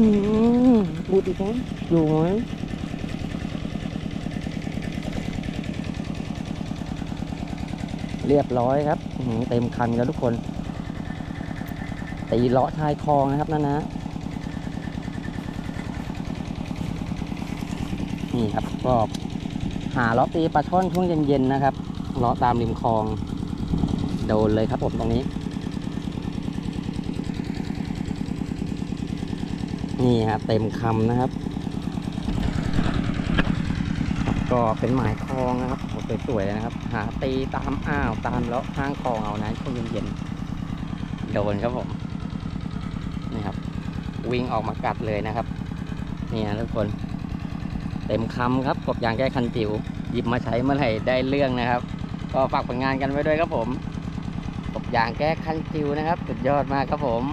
หือดูดิครับอยู่ไหมเรียบร้อยครับเต็มคันแล้วทุกคน ตีเลาะชายคลองนะครับนั่นนะนี่ครับก็หาเลาะตีปลาช่อนช่วงเย็นๆนะครับเลาะตามริมคลอง โดนเลยครับผมตรงนี้ นี่ฮะเต็มคำนะครับ ก็เป็นหมายคลองนะครับโอ้สวยๆเลยนะครับ หาตีตามอ้าวตามเลาะข้างคลองเอานะช่วงเย็นๆโดนครับผมนี่ครับ วิ่งออกมากัดเลยนะครับนี่นะทุกคน เต็มคำครับกบยางแก้คันจิ๋วหยิบมาใช้เมื่อไหร่ได้เรื่องนะครับ ก็ฝากผลงานกันไว้ด้วยครับผมกบยางแก้คันจิ๋วนะครับ สุดยอดมากครับผม